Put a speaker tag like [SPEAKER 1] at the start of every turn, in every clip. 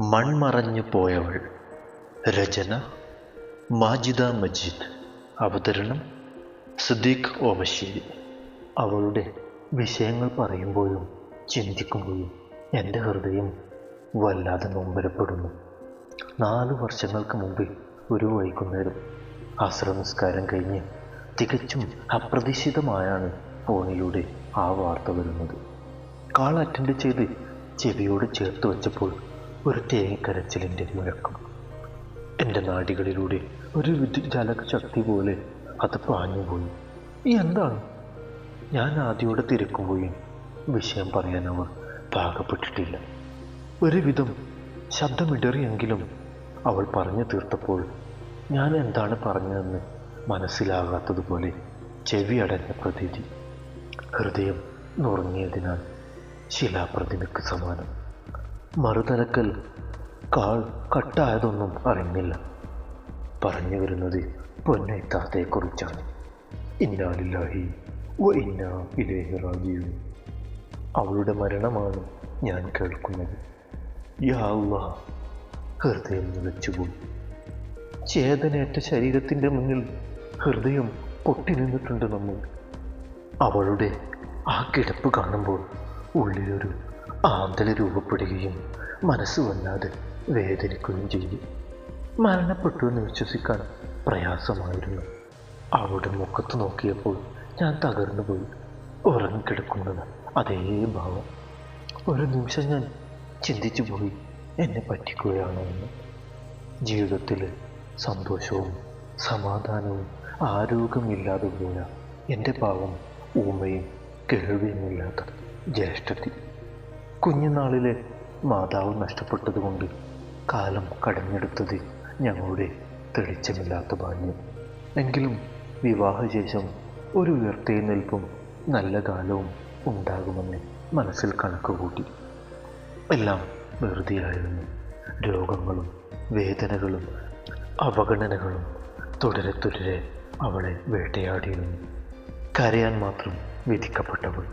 [SPEAKER 1] മൺമറഞ്ഞു പോയവൾ. രചന മാജിദ മജീദ്. അവതരണം സുദീഖ് ഓമശ്ശേരി. അവളുടെ വിഷയങ്ങൾ പറയുമ്പോഴും ചിന്തിക്കുമ്പോഴും എന്റെ ഹൃദയം വല്ലാതെ നൊമ്പരപ്പെടുന്നു. നാല് വർഷങ്ങൾക്ക് മുമ്പ് ഒരു വൈകുന്നേരം ആശ്രമസ്കാരം കഴിഞ്ഞ് തികച്ചും അപ്രതീക്ഷിതമായാണ് ഫോണിലൂടെ ആ വാർത്ത വരുന്നത്. കാൾ അറ്റൻഡ് ചെയ്ത് ചെവിയോട് ചേർത്ത് വെച്ചപ്പോൾ ഒരു തേങ്ങക്കരച്ചിലിന്റെ മുഴക്കം. എന്റെ നാടികളിലൂടെ ഒരു വിദ്യുജാലക ശക്തി പോലെ അത് പാഞ്ഞുപോയി ഈ എന്താണ്? ഞാൻ ആദ്യയോടെ തിരക്കുമ്പോഴും വിഷയം പറയാൻ അവർ പാകപ്പെട്ടിട്ടില്ല. ഒരുവിധം ശബ്ദമിടറിയെങ്കിലും അവൾ പറഞ്ഞു തീർത്തപ്പോൾ ഞാൻ എന്താണ് പറഞ്ഞതെന്ന് മനസ്സിലാകാത്തതുപോലെ ചെവി അടഞ്ഞ പ്രതീതി. ഹൃദയം നുറങ്ങിയതിനാൽ ശിലാപ്രതിമയ്ക്ക് സമാനം. മറുതലക്കൽ കാൾ കട്ടായതൊന്നും അറിയുന്നില്ല പറഞ്ഞു വരുന്നത് പൊന്നൈത്താത്തയെക്കുറിച്ചാണ്. ഇന്നാലില്ലാഹി വ ഇന്നാ ഇലേഹി റാജീവ് അവളുടെ മരണമാണ് ഞാൻ കേൾക്കുന്നത്. യാ ഹൃദയം നിലച്ചുപോയി ചേതനേറ്റ ശരീരത്തിന്റെ മുന്നിൽ ഹൃദയം പൊട്ടി നിന്നിട്ടുണ്ട് നമ്മൾ. അവളുടെ ആ കിടപ്പ് കാണുമ്പോൾ ഉള്ളിലൊരു ആന്തല രൂപപ്പെടുകയും മനസ്സ് വല്ലാതെ വേദനിക്കുകയും ചെയ്തു മരണപ്പെട്ടു എന്ന് വിശ്വസിക്കാൻ പ്രയാസമായിരുന്നു. അവളുടെ മുഖത്ത് നോക്കിയപ്പോൾ ഞാൻ തകർന്നു പോയി. ഉറങ്ങിക്കിടക്കുന്നത് അതേ ഭാവം. ഒരു നിമിഷം ഞാൻ ചിന്തിച്ചു പോയി എന്നെ പറ്റിക്കുകയാണോ എന്ന്. ജീവിതത്തിൽ സന്തോഷവും സമാധാനവും ആരോഗ്യമില്ലാതെ പോയ എന്റെ ഭാവം ഊമയും കേൾവിയുമില്ലാത്ത ജ്യേഷ്ഠത്തി. കുഞ്ഞുനാളിലെ മാതാവ് നഷ്ടപ്പെട്ടതുകൊണ്ട് കാലം കടഞ്ഞെടുത്തത് ഞങ്ങളുടെ തെളിച്ചമില്ലാത്ത ബാല്യം എങ്കിലും വിവാഹശേഷം ഒരു ഉയർത്തെഴുന്നേൽപ്പും നല്ല കാലവും ഉണ്ടാകുമെന്ന് മനസ്സിൽ കണക്ക് കൂട്ടി എല്ലാം വെറുതെയായിരുന്നു. രോഗങ്ങളും വേദനകളും അവഗണനകളും തുടരെ തുടരെ അവളെ വേട്ടയാടിയിരുന്നു. കരയാൻ മാത്രം വിധിക്കപ്പെട്ടവൾ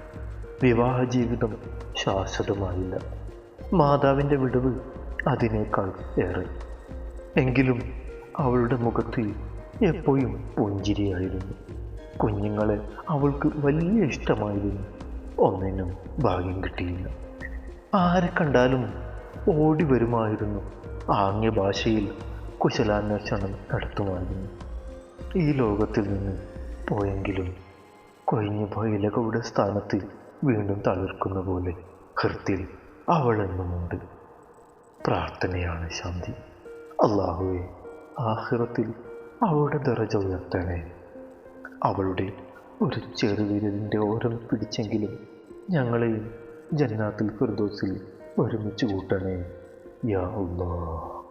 [SPEAKER 1] വിവാഹ ജീവിതം ശാശ്വതമായില്ല. മാതാവിന്റെ വിടവ് അതിനേക്കാൾ ഏറെ. എങ്കിലും അവളുടെ മുഖത്ത് എപ്പോഴും പുഞ്ചിരിയായിരുന്നു. കുഞ്ഞുങ്ങളെ അവൾക്ക് വലിയ ഇഷ്ടമായിരുന്നു. ഒന്നിനും ഭാഗ്യം കിട്ടിയില്ല. ആരെ കണ്ടാലും ഓടി വരുമായിരുന്നു. ആംഗ്യ ഭാഷയിൽ കുശലാന്വേഷണം നടത്തുമായിരുന്നു. ഈ ലോകത്തിൽ നിന്ന് പോയെങ്കിലും കൊഴിഞ്ഞു പോയ ഇലകളുടെ സ്ഥാനത്ത് വീണ്ടും തളിർക്കുന്ന പോലെ ഹൃത്തിൽ അവളെന്നുമുണ്ട്. പ്രാർത്ഥനയാണ് ശാന്തി. അള്ളാഹുവെ ആഹ്റത്തിൽ അവളുടെ ദറജ ഉയർത്തണേ. അവളുടെ ഒരു ചെറുവിരലിന്റെ ഓരം പിടിച്ചെങ്കിലും ഞങ്ങളെയും ജന്നാത്തിൽ ഫിർദോസിൽ ഒരുമിച്ച് കൂട്ടണേ. യാ അല്ലാ